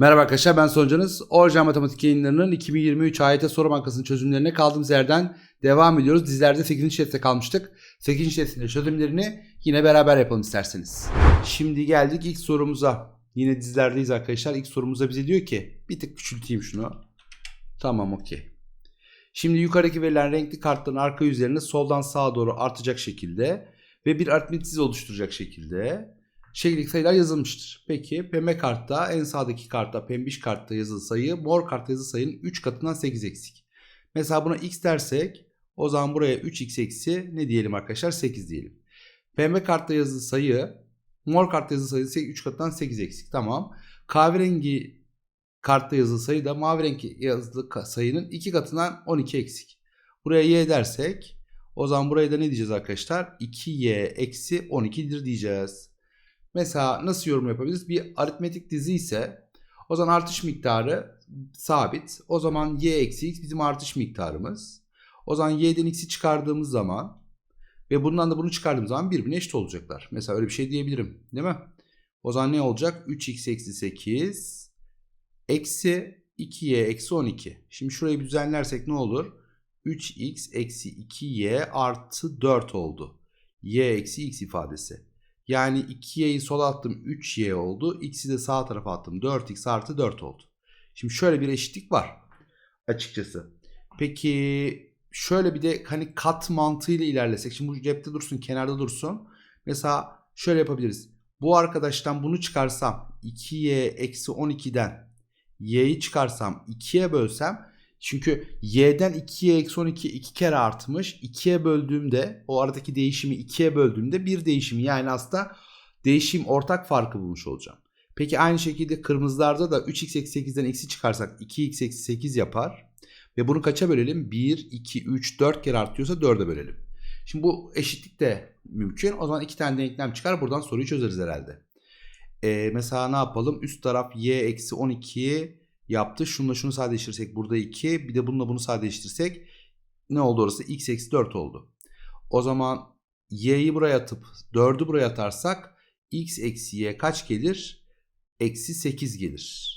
Merhaba arkadaşlar ben Soncanız. Orjan Matematik yayınlarının 2023 AYT Soru Bankası'nın çözümlerine kaldığımız yerden devam ediyoruz. Dizlerde 8. testte kalmıştık. 8. testin çözümlerini yine beraber yapalım isterseniz. Şimdi geldik ilk sorumuza. Yine dizlerdeyiz arkadaşlar. İlk sorumuza bize diyor ki bir tık küçülteyim şunu. Tamam okey. Şimdi yukarıdaki verilen renkli kartların arka yüzlerini soldan sağa doğru artacak şekilde ve bir aritmetik oluşturacak şekilde şekillik sayılar yazılmıştır. Peki pembe kartta en sağdaki kartta pembiş kartta yazılı sayı mor kartta yazılı sayının 3 katından 8 eksik. Mesela buna x dersek o zaman buraya 3x eksi ne diyelim arkadaşlar 8 diyelim. Pembe kartta yazılı sayı mor kartta yazılı sayı 3 katından 8 eksik tamam. Kahverengi kartta yazılı sayı da mavi renk yazılı sayının 2 katından 12 eksik. Buraya y dersek o zaman buraya da ne diyeceğiz arkadaşlar? 2y eksi 12'dir diyeceğiz. Mesela nasıl yorum yapabiliriz? Bir aritmetik dizi ise o zaman artış miktarı sabit. O zaman y eksi x bizim artış miktarımız. O zaman y'den x'i çıkardığımız zaman ve bundan da bunu çıkardığımız zaman birbirine eşit olacaklar. Mesela öyle bir şey diyebilirim. Değil mi? O zaman ne olacak? 3x eksi 8 eksi 2y eksi 12. Şimdi şurayı bir düzenlersek ne olur? 3x eksi 2y artı 4 oldu. y eksi x ifadesi. Yani 2y'yi sola attım 3y oldu. X'i de sağ tarafa attım 4x artı 4 oldu. Şimdi şöyle bir eşitlik var açıkçası. Peki şöyle bir de hani kat mantığıyla ilerlesek. Şimdi bu cepte dursun kenarda dursun. Mesela şöyle yapabiliriz. Bu arkadaştan bunu çıkarsam 2y eksi 12'den y'yi çıkarsam 2'ye bölsem çünkü y'den 2'ye eksi 12 iki kere artmış. 2'ye böldüğümde o aradaki değişimi 2'ye böldüğümde bir değişimi yani aslında değişim ortak farkı bulmuş olacağım. Peki aynı şekilde kırmızılarda da 3x eksi 8'den x'i çıkarsak 2x eksi 8 yapar. Ve bunu kaça bölelim? 1, 2, 3, 4 kere artıyorsa 4'e bölelim. Şimdi bu eşitlik de mümkün. O zaman iki tane denklem çıkar. Buradan soruyu çözeriz herhalde. Ee, mesela ne yapalım? Üst taraf y eksi 12'yi yaptı. Şununla şunu sadeleştirirsek burada 2. Bir de bununla bunu sadeleştirirsek ne oldu orası? x eksi 4 oldu. O zaman y'yi buraya atıp 4'ü buraya atarsak x eksi y kaç gelir? Eksi 8 gelir.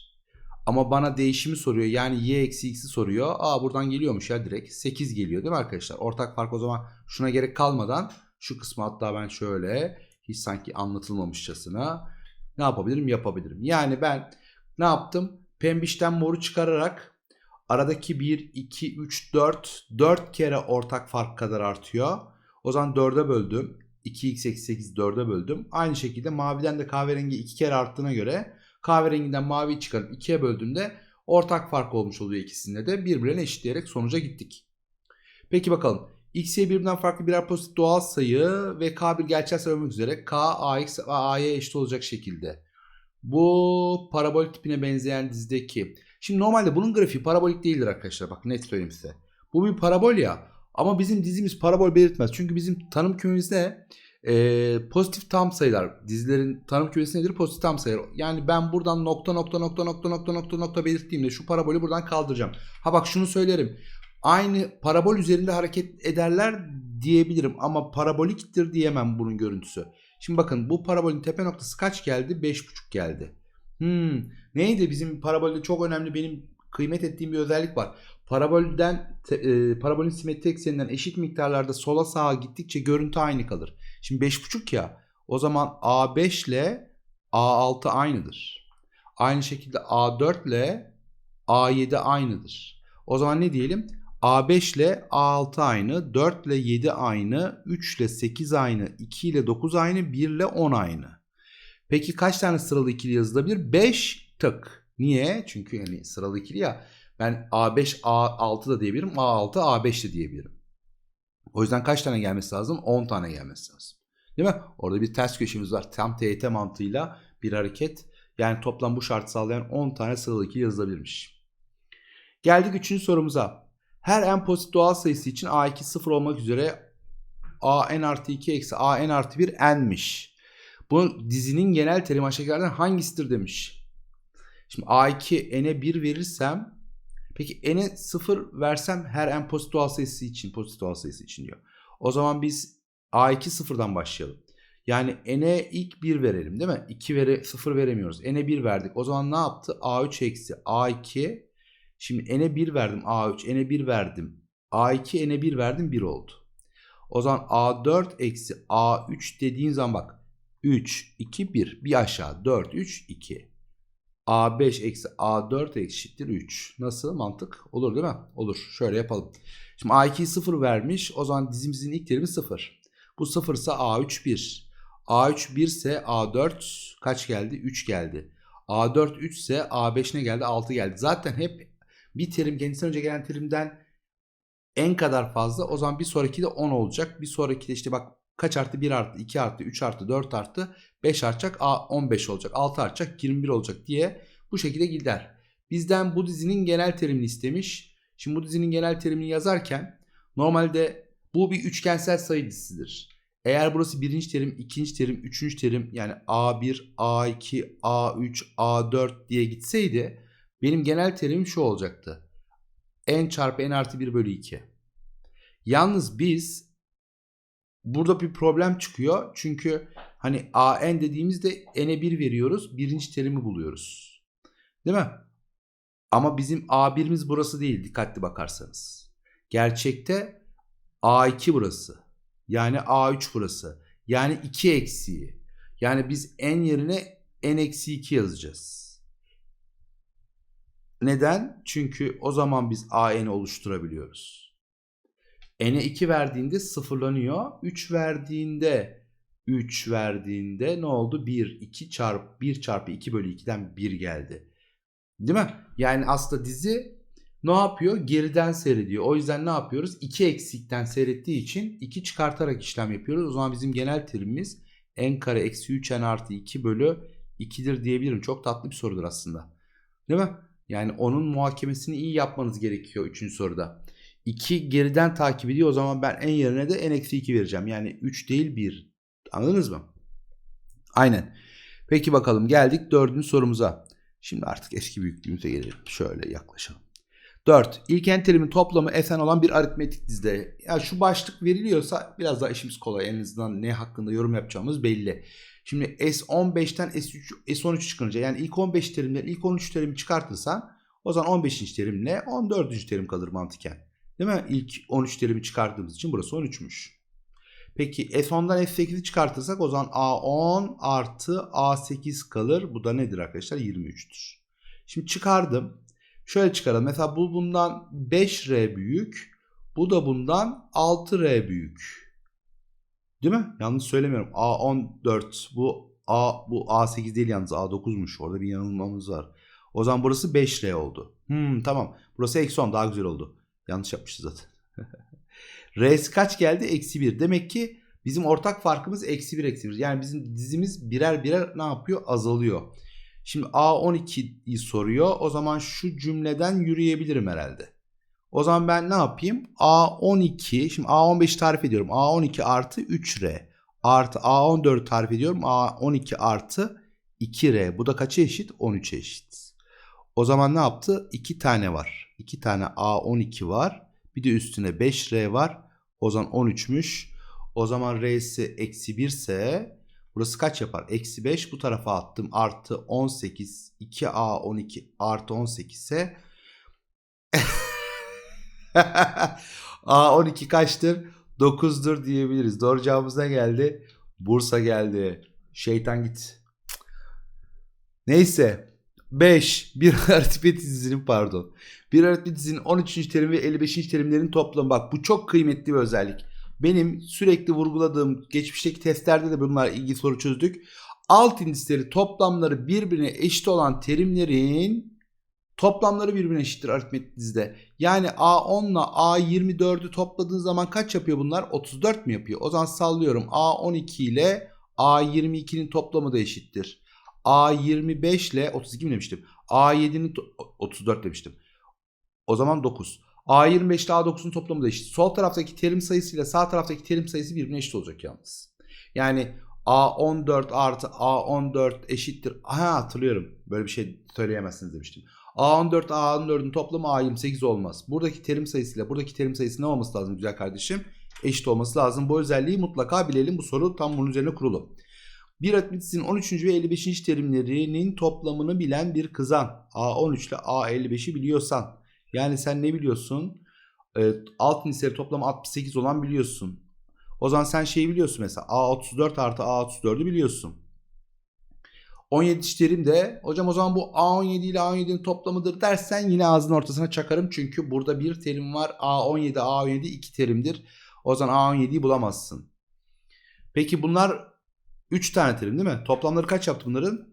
Ama bana değişimi soruyor. Yani y eksi x'i soruyor. Aa buradan geliyormuş ya direkt. 8 geliyor değil mi arkadaşlar? Ortak fark o zaman şuna gerek kalmadan şu kısmı hatta ben şöyle hiç sanki anlatılmamışçasına ne yapabilirim? Yapabilirim. Yani ben ne yaptım? Pembişten moru çıkararak aradaki 1, 2, 3, 4, 4 kere ortak fark kadar artıyor. O zaman 4'e böldüm. 2x eksi 8 4'e böldüm. Aynı şekilde maviden de kahverengi 2 kere arttığına göre kahverenginden maviyi çıkarıp 2'ye böldüğümde ortak fark olmuş oluyor ikisinde de. Birbirine eşitleyerek sonuca gittik. Peki bakalım. X, Y birbirinden farklı birer pozitif doğal sayı ve K bir gerçel sayı olmak üzere K, AX ve AY eşit olacak şekilde bu parabolik tipine benzeyen dizdeki. Şimdi normalde bunun grafiği parabolik değildir arkadaşlar. Bak net söyleyeyim size. Bu bir parabol ya. Ama bizim dizimiz parabol belirtmez. Çünkü bizim tanım kümemizde e, pozitif tam sayılar. Dizilerin tanım kümesi nedir? Pozitif tam sayılar. Yani ben buradan nokta nokta nokta nokta nokta nokta nokta belirttiğimde şu parabolü buradan kaldıracağım. Ha bak şunu söylerim. Aynı parabol üzerinde hareket ederler diyebilirim ama paraboliktir diyemem bunun görüntüsü. Şimdi bakın bu parabolün tepe noktası kaç geldi? 5,5 geldi. Hmm, neydi bizim parabolde çok önemli benim kıymet ettiğim bir özellik var. Parabolden e, parabolün simetri ekseninden eşit miktarlarda sola sağa gittikçe görüntü aynı kalır. Şimdi 5,5 ya. O zaman A5 ile A6 aynıdır. Aynı şekilde A4 ile A7 aynıdır. O zaman ne diyelim? A5 ile A6 aynı, 4 ile 7 aynı, 3 ile 8 aynı, 2 ile 9 aynı, 1 ile 10 aynı. Peki kaç tane sıralı ikili yazılabilir? 5 tık. Niye? Çünkü yani sıralı ikili ya. Ben A5, A6 da diyebilirim, A6, A5 de diyebilirim. O yüzden kaç tane gelmesi lazım? 10 tane gelmesi lazım. Değil mi? Orada bir ters köşemiz var. Tam TYT mantığıyla bir hareket. Yani toplam bu şartı sağlayan 10 tane sıralı ikili yazılabilirmiş. Geldik 3. sorumuza. Her n pozitif doğal sayısı için a2 0 olmak üzere a n artı 2 eksi a n artı 1 n'miş. Bu dizinin genel terimi aşağıdakilerden hangisidir demiş. Şimdi a2 n'e 1 verirsem peki n'e 0 versem her n pozitif doğal sayısı için pozitif doğal sayısı için diyor. O zaman biz a2 sıfırdan başlayalım. Yani n'e ilk 1 verelim değil mi? 2 vere 0 veremiyoruz. n'e 1 verdik. O zaman ne yaptı? a3 eksi a2. Şimdi n'e 1 verdim a3. n'e 1 verdim. a2 n'e 1 verdim 1 oldu. O zaman a4 eksi a3 dediğin zaman bak. 3, 2, 1. Bir aşağı. 4, 3, 2. A5 eksi A4 eşittir 3. Nasıl mantık? Olur değil mi? Olur. Şöyle yapalım. Şimdi A2'yi 0 vermiş. O zaman dizimizin ilk terimi 0. Bu 0 ise A3 1. A3 1 ise A4 kaç geldi? 3 geldi. A4 3 ise A5 ne geldi? 6 geldi. Zaten hep bir terim kendisinden önce gelen terimden en kadar fazla. O zaman bir sonraki de 10 olacak. Bir sonraki de işte bak kaç artı 1 artı 2 artı 3 artı 4 artı 5 artacak A 15 olacak 6 artacak 21 olacak diye bu şekilde gider. Bizden bu dizinin genel terimini istemiş. Şimdi bu dizinin genel terimini yazarken normalde bu bir üçgensel sayı dizisidir. Eğer burası birinci terim, ikinci terim, üçüncü terim yani A1, A2, A3, A4 diye gitseydi benim genel terimim şu olacaktı. n çarpı n artı 1 bölü 2. Yalnız biz burada bir problem çıkıyor. Çünkü hani an dediğimizde n'e 1 veriyoruz. Birinci terimi buluyoruz. Değil mi? Ama bizim a1'imiz burası değil dikkatli bakarsanız. Gerçekte a2 burası. Yani a3 burası. Yani 2 eksiği. Yani biz n yerine n eksi 2 yazacağız. Neden? Çünkü o zaman biz an'i oluşturabiliyoruz n'e 2 verdiğinde sıfırlanıyor. 3 verdiğinde 3 verdiğinde ne oldu? 1, 2 çarpı 1 çarpı 2 bölü 2'den 1 geldi. Değil mi? Yani aslında dizi ne yapıyor? Geriden seyrediyor. O yüzden ne yapıyoruz? 2 eksikten seyrettiği için 2 çıkartarak işlem yapıyoruz. O zaman bizim genel terimimiz n kare eksi 3 n artı 2 bölü 2'dir diyebilirim. Çok tatlı bir sorudur aslında. Değil mi? Yani onun muhakemesini iyi yapmanız gerekiyor 3. soruda. 2 geriden takip ediyor. O zaman ben en yerine de n-2 vereceğim. Yani 3 değil 1. Anladınız mı? Aynen. Peki bakalım geldik dördüncü sorumuza. Şimdi artık eski büyüklüğümüze gelelim. Şöyle yaklaşalım. 4. İlk terimin toplamı Sn olan bir aritmetik dizide. Ya şu başlık veriliyorsa biraz daha işimiz kolay. En azından ne hakkında yorum yapacağımız belli. Şimdi S15'ten S3, S13 çıkınca yani ilk 15 terimden ilk 13 terimi çıkartırsan o zaman 15. terim ne? 14. terim kalır mantıken. Değil mi? İlk 13 terimi çıkardığımız için burası 13'müş. Peki S10'dan S8'i çıkartırsak o zaman A10 artı A8 kalır. Bu da nedir arkadaşlar? 23'tür. Şimdi çıkardım. Şöyle çıkaralım. Mesela bu bundan 5R büyük. Bu da bundan 6R büyük. Değil mi? Yanlış söylemiyorum. A14 bu A bu A8 değil yalnız A9'muş. Orada bir yanılmamız var. O zaman burası 5R oldu. Hmm, tamam. Burası eksi 10 daha güzel oldu. Yanlış yapmışız zaten. R'si kaç geldi? Eksi 1. Demek ki bizim ortak farkımız eksi 1 eksi 1. Yani bizim dizimiz birer birer ne yapıyor? Azalıyor. Şimdi A12'yi soruyor. O zaman şu cümleden yürüyebilirim herhalde. O zaman ben ne yapayım? A12, şimdi A15 tarif ediyorum. A12 artı 3R artı A14 tarif ediyorum. A12 artı 2R. Bu da kaça eşit? 13'e eşit. O zaman ne yaptı? 2 tane var. 2 tane A12 var. Bir de üstüne 5R var. O zaman 13'müş. O zaman R'si eksi 1 ise burası kaç yapar? Eksi 5 bu tarafa attım. Artı 18. 2A12 artı 18 ise A12 kaçtır? 9'dur diyebiliriz. Doğru cevabımız ne geldi? Bursa geldi. Şeytan git. Neyse. 5. Bir aritmetik dizinin pardon. Bir aritmetik dizinin 13. terim ve 55. terimlerin toplamı. Bak bu çok kıymetli bir özellik. Benim sürekli vurguladığım geçmişteki testlerde de bunlar ilgili soru çözdük. Alt indisleri toplamları birbirine eşit olan terimlerin toplamları birbirine eşittir aritmetik dizide. Yani A10 ile A24'ü topladığın zaman kaç yapıyor bunlar? 34 mi yapıyor? O zaman sallıyorum A12 ile A22'nin toplamı da eşittir. A25 ile 32 mi demiştim? A7'nin 34 demiştim. O zaman 9. A25 ile A9'un toplamı da eşit. Sol taraftaki terim sayısı ile sağ taraftaki terim sayısı birbirine eşit olacak yalnız. Yani A14 artı A14 eşittir. Ha hatırlıyorum. Böyle bir şey söyleyemezsiniz demiştim. A14 A14'ün toplamı A28 olmaz. Buradaki terim sayısı ile buradaki terim sayısı ne olması lazım güzel kardeşim? eşit olması lazım. Bu özelliği mutlaka bilelim. Bu soru tam bunun üzerine kurulu. Bir aritmetisinin 13. ve 55. terimlerinin toplamını bilen bir kızan A13 ile A55'i biliyorsan yani sen ne biliyorsun? Evet, alt nisleri toplamı 68 olan biliyorsun. O zaman sen şeyi biliyorsun mesela A34 artı A34'ü biliyorsun. 17 terim de hocam o zaman bu A17 ile A17'nin toplamıdır dersen yine ağzının ortasına çakarım. Çünkü burada bir terim var. A17, A17 iki terimdir. O zaman A17'yi bulamazsın. Peki bunlar 3 tane terim değil mi? Toplamları kaç yaptı bunların?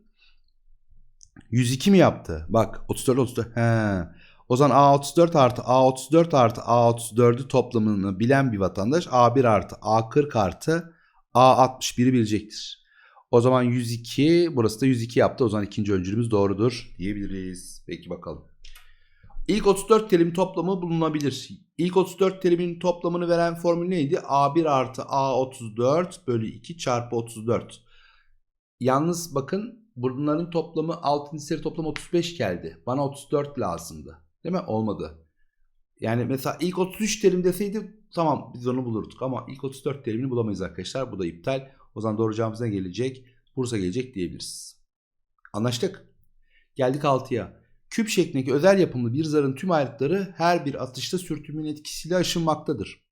102 mi yaptı? Bak 34 34. He. O zaman A34 artı A34 artı A34'ü toplamını bilen bir vatandaş A1 artı A40 artı A61'i bilecektir. O zaman 102 burası da 102 yaptı. O zaman ikinci öncülümüz doğrudur diyebiliriz. Peki bakalım. İlk 34 terimin toplamı bulunabilir. İlk 34 terimin toplamını veren formül neydi? A1 artı A34 bölü 2 çarpı 34. Yalnız bakın bunların toplamı 6. seri toplamı 35 geldi. Bana 34 lazımdı. Değil mi? Olmadı. Yani mesela ilk 33 terim deseydi tamam biz onu bulurduk ama ilk 34 terimini bulamayız arkadaşlar. Bu da iptal. O zaman doğru cevabımız ne gelecek? Bursa gelecek diyebiliriz. Anlaştık. Geldik 6'ya. Küp şeklindeki özel yapımlı bir zarın tüm ayrıtları her bir atışta sürtünmenin etkisiyle aşınmaktadır.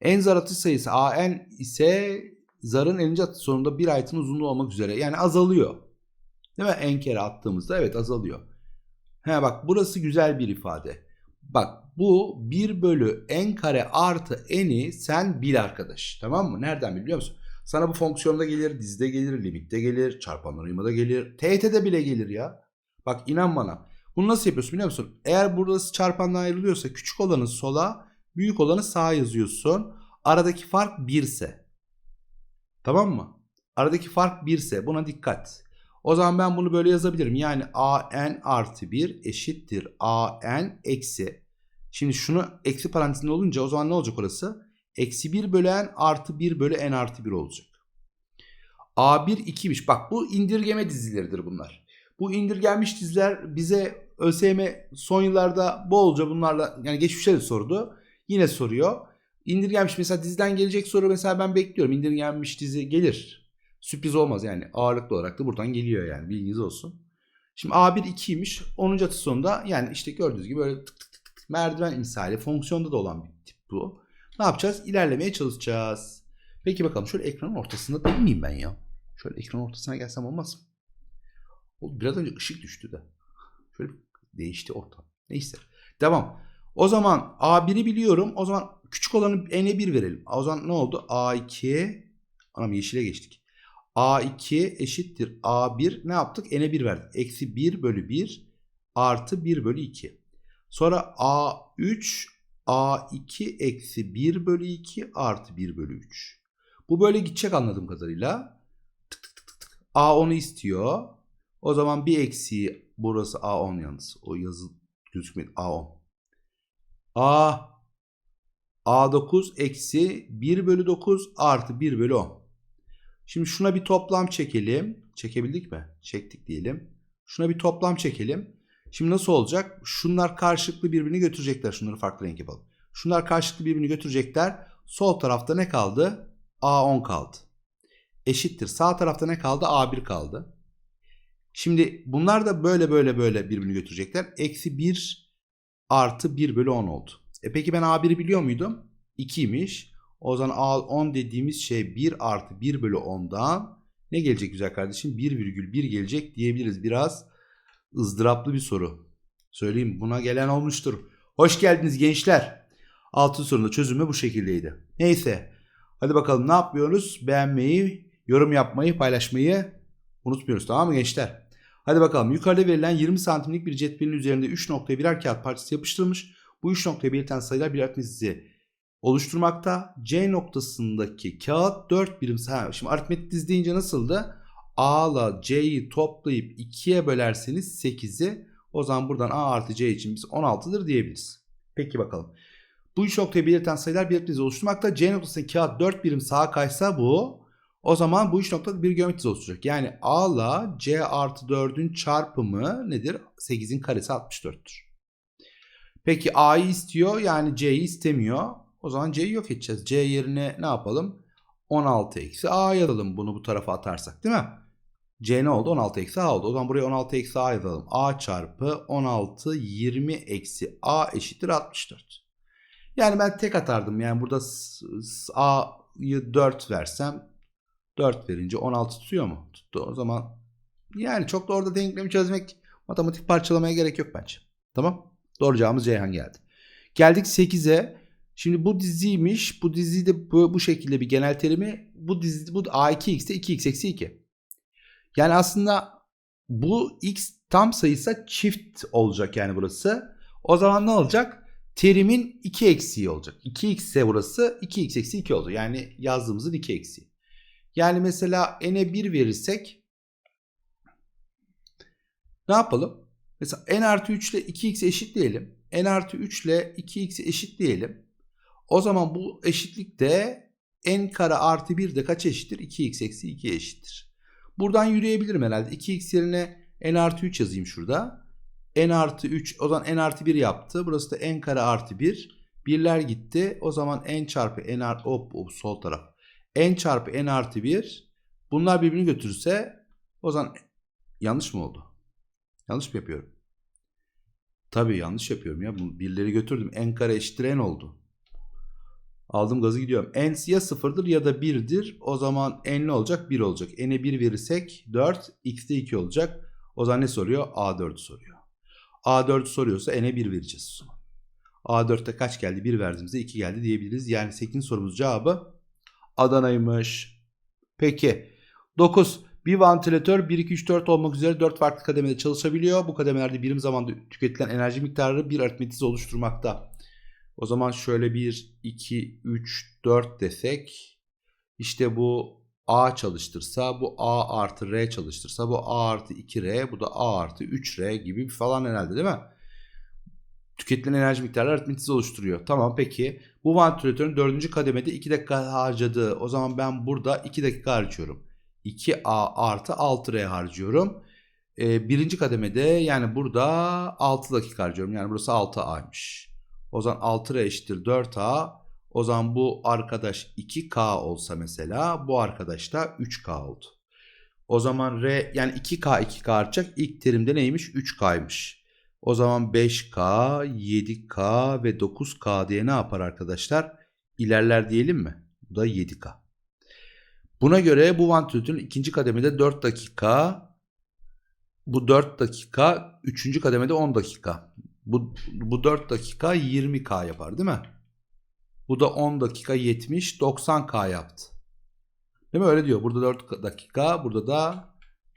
En zar atış sayısı AN ise zarın 50. atış sonunda bir ayetin uzunluğu olmak üzere. Yani azalıyor. Değil mi? En kere attığımızda evet azalıyor. He bak burası güzel bir ifade. Bak bu 1 bölü n kare artı n'i sen bil arkadaş. Tamam mı? Nereden biliyor musun? Sana bu fonksiyonda gelir, dizide gelir, limitte gelir, çarpanlar uyumada gelir. TYT'de bile gelir ya. Bak inan bana. Bunu nasıl yapıyorsun biliyor musun? Eğer burası çarpandan ayrılıyorsa küçük olanı sola, büyük olanı sağa yazıyorsun. Aradaki fark 1 ise. Tamam mı? Aradaki fark 1 ise buna dikkat. O zaman ben bunu böyle yazabilirim. Yani an artı 1 eşittir an eksi. Şimdi şunu eksi parantezinde olunca o zaman ne olacak orası? Eksi 1 bölü n artı 1 bölü n artı 1 olacak. A1 2'miş. Bak bu indirgeme dizileridir bunlar. Bu indirgenmiş diziler bize ÖSYM son yıllarda bolca bunlarla yani geçmişte de sordu. Yine soruyor. İndirgenmiş mesela diziden gelecek soru mesela ben bekliyorum. İndirgenmiş dizi gelir. Sürpriz olmaz yani ağırlıklı olarak da buradan geliyor yani bilginiz olsun. Şimdi A1 2'ymiş. 10. atı sonunda yani işte gördüğünüz gibi böyle tık tık tık tık merdiven misali fonksiyonda da olan bir tip bu. Ne yapacağız? İlerlemeye çalışacağız. Peki bakalım şöyle ekranın ortasında değil miyim ben ya? Şöyle ekranın ortasına gelsem olmaz mı? Biraz önce ışık düştü de. Şöyle değişti ortam. Neyse. Devam. O zaman A1'i biliyorum. O zaman küçük olanı n'e 1 verelim. O zaman ne oldu? A2 anam yeşile geçtik. A2 eşittir A1 ne yaptık? N'e 1 verdik. Eksi 1 bölü 1 artı 1 bölü 2. Sonra A3 A2 eksi 1 bölü 2 artı 1 bölü 3. Bu böyle gidecek anladığım kadarıyla. Tık tık tık tık. A10'u istiyor. O zaman bir eksiği burası A10 yalnız. O yazı gözükmedi. A10. A A9 eksi 1 bölü 9 artı 1 bölü 10. Şimdi şuna bir toplam çekelim. Çekebildik mi? Çektik diyelim. Şuna bir toplam çekelim. Şimdi nasıl olacak? Şunlar karşılıklı birbirini götürecekler. Şunları farklı renk yapalım. Şunlar karşılıklı birbirini götürecekler. Sol tarafta ne kaldı? A10 kaldı. Eşittir. Sağ tarafta ne kaldı? A1 kaldı. Şimdi bunlar da böyle böyle böyle birbirini götürecekler. Eksi 1 artı 1 bölü 10 oldu. E peki ben A1'i biliyor muydum? 2'ymiş. O zaman A10 dediğimiz şey 1 artı 1 bölü 10'dan ne gelecek güzel kardeşim? 1,1 gelecek diyebiliriz. Biraz ızdıraplı bir soru. Söyleyeyim buna gelen olmuştur. Hoş geldiniz gençler. Altın sorunun çözümü bu şekildeydi. Neyse. Hadi bakalım ne yapıyoruz? Beğenmeyi, yorum yapmayı, paylaşmayı unutmuyoruz tamam mı gençler? Hadi bakalım yukarıda verilen 20 santimlik bir cetvelin üzerinde 3 noktaya birer kağıt parçası yapıştırılmış. Bu 3 noktaya belirten sayılar bir aritmetik oluşturmakta. C noktasındaki kağıt 4 birim. Ha, şimdi aritmetik dizi deyince nasıldı? A ile C'yi toplayıp 2'ye bölerseniz 8'i o zaman buradan A artı C için biz 16'dır diyebiliriz. Peki bakalım. Bu üç noktayı belirten sayılar bir dizi oluşturmakta. C noktasındaki kağıt 4 birim sağa kaysa bu o zaman bu üç noktada bir geometri oluşturacak. Yani A ile C artı 4'ün çarpımı nedir? 8'in karesi 64'tür. Peki A'yı istiyor yani C'yi istemiyor. O zaman c'yi yok edeceğiz. c yerine ne yapalım? 16 eksi a yazalım bunu bu tarafa atarsak değil mi? c ne oldu? 16 eksi a oldu. O zaman buraya 16 eksi a yazalım. a çarpı 16 20 eksi a eşittir 64. Yani ben tek atardım. Yani burada a'yı 4 versem 4 verince 16 tutuyor mu? Tuttu. O zaman yani çok da orada denklemi çözmek matematik parçalamaya gerek yok bence. Tamam. Doğru cevabımız Ceyhan geldi. Geldik 8'e. Şimdi bu diziymiş. Bu dizi de bu, bu şekilde bir genel terimi. Bu dizi bu A2x'te 2x eksi 2. Yani aslında bu x tam sayısa çift olacak yani burası. O zaman ne olacak? Terimin 2 eksiği olacak. 2x ise burası 2x eksi 2 oldu. Yani yazdığımızın 2 eksiği. Yani mesela n'e 1 verirsek ne yapalım? Mesela n artı 3 ile 2x eşitleyelim. n artı 3 ile 2x eşitleyelim. O zaman bu eşitlikte n kare artı 1 de kaç eşittir? 2x eksi 2 eşittir. Buradan yürüyebilirim herhalde. 2x yerine n artı 3 yazayım şurada. n artı 3 o zaman n artı 1 yaptı. Burası da n kare artı 1. Birler gitti. O zaman n çarpı n artı hop, hop sol taraf. n çarpı n artı 1. Bunlar birbirini götürürse o zaman yanlış mı oldu? Yanlış mı yapıyorum? Tabii yanlış yapıyorum ya. Bu birleri götürdüm. n kare eşittir n oldu. Aldım gazı gidiyorum. n ya sıfırdır ya da 1'dir. O zaman n ne olacak? 1 olacak. n'e 1 verirsek 4, x'de 2 olacak. O zaman ne soruyor? A4'ü soruyor. A4 soruyorsa n'e 1 vereceğiz o zaman. A4'te kaç geldi? 1 verdiğimizde 2 geldi diyebiliriz. Yani 8 sorumuz cevabı Adana'ymış. Peki. 9. Bir vantilatör 1, 2, 3, 4 olmak üzere 4 farklı kademede çalışabiliyor. Bu kademelerde birim zamanda tüketilen enerji miktarı bir aritmetize oluşturmakta. O zaman şöyle 1, 2, 3, 4 desek işte bu A çalıştırsa bu A artı R çalıştırsa bu A artı 2R bu da A artı 3R gibi falan herhalde değil mi? Tüketilen enerji miktarı aritmetize oluşturuyor. Tamam peki. Bu vantilatörün 4. kademede 2 dakika harcadığı. O zaman ben burada 2 dakika harcıyorum. 2A artı 6R harcıyorum. Ee, birinci kademede yani burada 6 dakika harcıyorum. Yani burası 6A'ymış. O zaman 6R eşittir 4A. O zaman bu arkadaş 2K olsa mesela bu arkadaş da 3K oldu. O zaman R yani 2K 2K artacak. İlk terimde neymiş? 3K'ymış. O zaman 5K, 7K ve 9K diye ne yapar arkadaşlar? İlerler diyelim mi? Bu da 7K. Buna göre bu vantilatörün ikinci kademede 4 dakika, bu 4 dakika, üçüncü kademede 10 dakika. Bu, bu 4 dakika 20K yapar değil mi? Bu da 10 dakika 70, 90K yaptı. Değil mi? Öyle diyor. Burada 4 dakika, burada da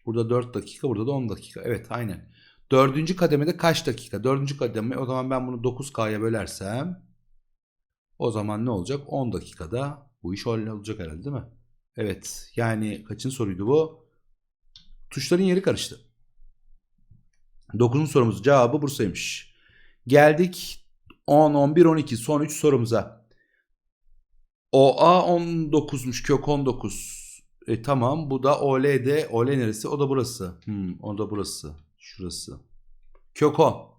burada 4 dakika, burada da 10 dakika. Evet aynen. Dördüncü kademede kaç dakika? Dördüncü kademe o zaman ben bunu 9K'ya bölersem o zaman ne olacak? 10 dakikada bu iş olacak herhalde değil mi? Evet. Yani kaçıncı soruydu bu? Tuşların yeri karıştı. 9. sorumuz cevabı Bursa'ymış. Geldik 10, 11, 12 son 3 sorumuza. OA 19'muş kök 19. E, tamam bu da OL'de. OL neresi? O da burası. Hmm, o da burası. Şurası. Kök 10.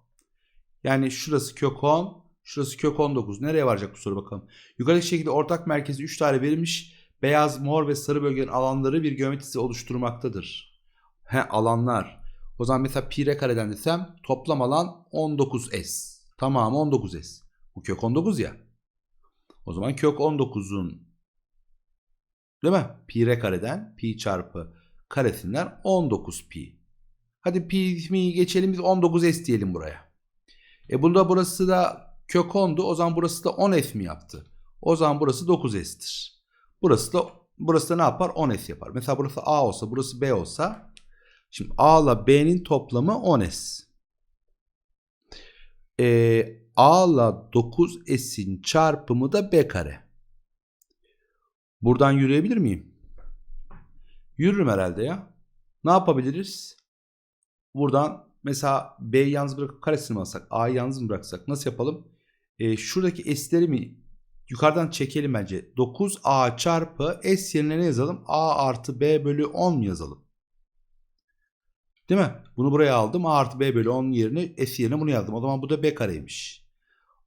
Yani şurası kök 10. Şurası kök 19. Nereye varacak bu soru bakalım. Yukarıdaki şekilde ortak merkezi 3 tane verilmiş. Beyaz, mor ve sarı bölgelerin alanları bir geometrisi oluşturmaktadır. He alanlar. O zaman mesela pi r kareden desem toplam alan 19s. Tamam 19s. Bu kök 19 ya. O zaman kök 19'un değil mi? Pi r kareden pi çarpı karesinden 19 pi. Hadi pi'yi geçelim biz 19s diyelim buraya. E bunda burası da kök 10'du. O zaman burası da 10s mi yaptı? O zaman burası 9s'tir. Burası da burası da ne yapar? 10s yapar. Mesela burası a olsa burası b olsa şimdi a ile b'nin toplamı 10s. Ee, a ile 9s'in çarpımı da b kare. Buradan yürüyebilir miyim? Yürürüm herhalde ya. Ne yapabiliriz? Buradan mesela B'yi yalnız bırakıp karesini mi alsak? A'yı yalnız mı bıraksak? Nasıl yapalım? Ee, şuradaki S'leri mi yukarıdan çekelim bence. 9A çarpı S yerine ne yazalım? A artı B bölü 10 mu yazalım? Değil mi? Bunu buraya aldım. A artı B bölü 10 yerine S yerine bunu yazdım. O zaman bu da B kareymiş.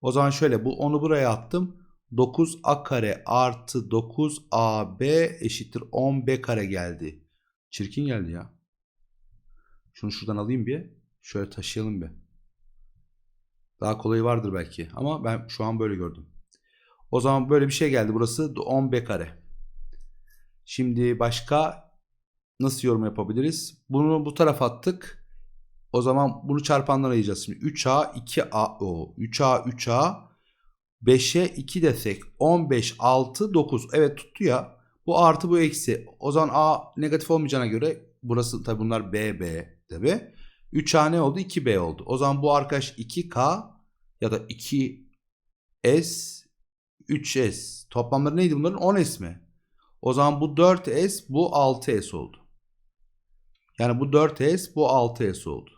O zaman şöyle bu 10'u buraya attım. 9a kare artı 9ab eşittir 10b kare geldi. Çirkin geldi ya. Şunu şuradan alayım bir. Şöyle taşıyalım bir. Daha kolayı vardır belki. Ama ben şu an böyle gördüm. O zaman böyle bir şey geldi. Burası 10b kare. Şimdi başka nasıl yorum yapabiliriz? Bunu bu tarafa attık. O zaman bunu çarpanlara ayıracağız. Şimdi 3a 2a o 3a 3a 5'e 2 desek 15 6 9. Evet tuttu ya. Bu artı bu eksi. O zaman a negatif olmayacağına göre burası tabi bunlar b b tabi. 3a ne oldu? 2b oldu. O zaman bu arkadaş 2k ya da 2s 3s. Toplamları neydi bunların? 10s mi? O zaman bu 4s bu 6s oldu. Yani bu 4s bu 6s oldu.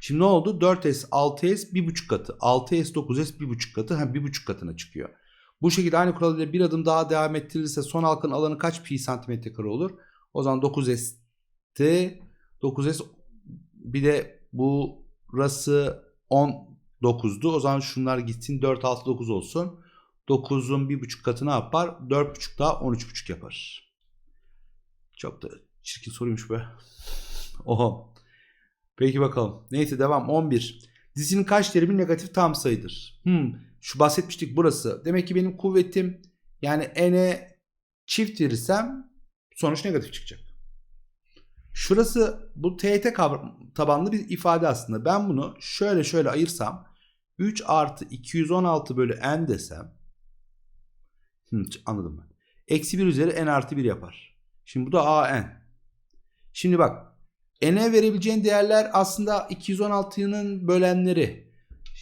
Şimdi ne oldu? 4s 6s 1,5 katı. 6s 9s 1,5 katı. Hem 1,5 katına çıkıyor. Bu şekilde aynı kural ile bir adım daha devam ettirilirse son halkın alanı kaç pi santimetre kare olur? O zaman 9s 9s bir de bu burası 19'du. O zaman şunlar gitsin 4 6 9 olsun. 9'un 1,5 katı ne yapar? 4,5 daha 13,5 yapar. Çok da çirkin soruymuş be. Oha. Peki bakalım. Neyse devam. 11. Dizinin kaç terimi negatif tam sayıdır? Hmm, şu bahsetmiştik burası. Demek ki benim kuvvetim yani n'e çift verirsem sonuç negatif çıkacak. Şurası bu kavram- tabanlı bir ifade aslında. Ben bunu şöyle şöyle ayırsam 3 artı 216 bölü n desem Hı, anladım ben. Eksi 1 üzeri n artı 1 yapar. Şimdi bu da a n. Şimdi bak n'e verebileceğin değerler aslında 216'nın bölenleri.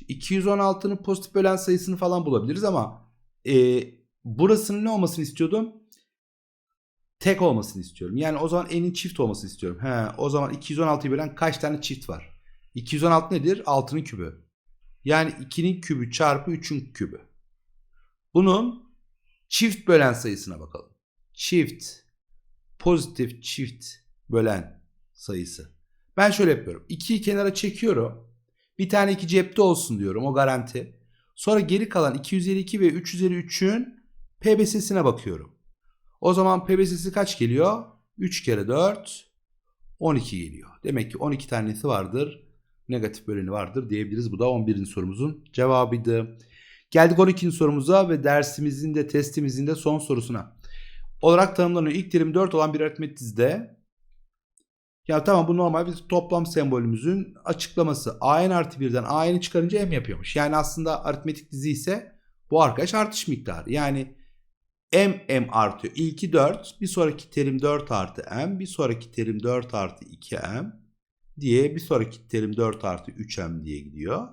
216'nın pozitif bölen sayısını falan bulabiliriz ama e, burasının ne olmasını istiyordum? Tek olmasını istiyorum. Yani o zaman n'in çift olmasını istiyorum. He, o zaman 216'yı bölen kaç tane çift var? 216 nedir? 6'nın kübü. Yani 2'nin kübü çarpı 3'ün kübü. Bunun çift bölen sayısına bakalım. Çift, pozitif çift bölen sayısı. Ben şöyle yapıyorum. 2'yi kenara çekiyorum. Bir tane 2 cepte olsun diyorum. O garanti. Sonra geri kalan 2 üzeri 2 ve 3 üzeri 3'ün PBS'sine bakıyorum. O zaman PBS'si kaç geliyor? 3 kere 4 12 geliyor. Demek ki 12 tanesi vardır. Negatif böleni vardır diyebiliriz. Bu da 11. sorumuzun cevabıydı. Geldik 12. sorumuza ve dersimizin de testimizin de son sorusuna. Olarak tanımlanıyor. İlk terim 4 olan bir aritmetik dizide ya tamam bu normal bir toplam sembolümüzün açıklaması. AN artı 1'den AN'i çıkarınca M yapıyormuş. Yani aslında aritmetik dizi ise bu arkadaş artış miktarı. Yani M M artıyor. İlki 4. Bir sonraki terim 4 artı M. Bir sonraki terim 4 artı 2M diye bir sonraki terim 4 artı 3M diye gidiyor.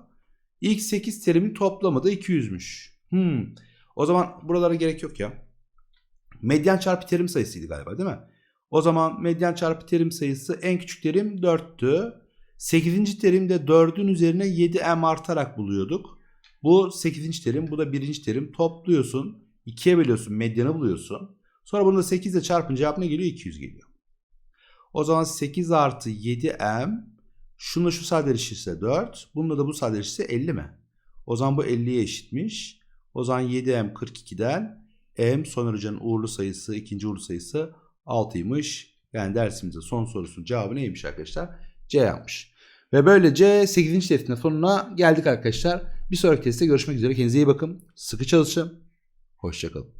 İlk 8 terimin toplamı da 200'müş. Hmm. O zaman buralara gerek yok ya. Medyan çarpı terim sayısıydı galiba değil mi? O zaman medyan çarpı terim sayısı en küçük terim 4'tü. 8. terimde 4'ün üzerine 7m artarak buluyorduk. Bu 8. terim bu da 1. terim. Topluyorsun. 2'ye bölüyorsun. Medyanı buluyorsun. Sonra bunu da 8 ile çarpınca cevap ne geliyor? 200 geliyor. O zaman 8 artı 7m şununla şu sadeleşirse 4. Bununla da bu sadeleşirse 50 mi? O zaman bu 50'ye eşitmiş. O zaman 7m 42'den m son hocanın uğurlu sayısı, ikinci uğurlu sayısı 6'ymış. Yani dersimizde son sorusunun cevabı neymiş arkadaşlar? C yapmış. Ve böylece 8. testin sonuna geldik arkadaşlar. Bir sonraki testte görüşmek üzere. Kendinize iyi bakın. Sıkı çalışın. Hoşçakalın.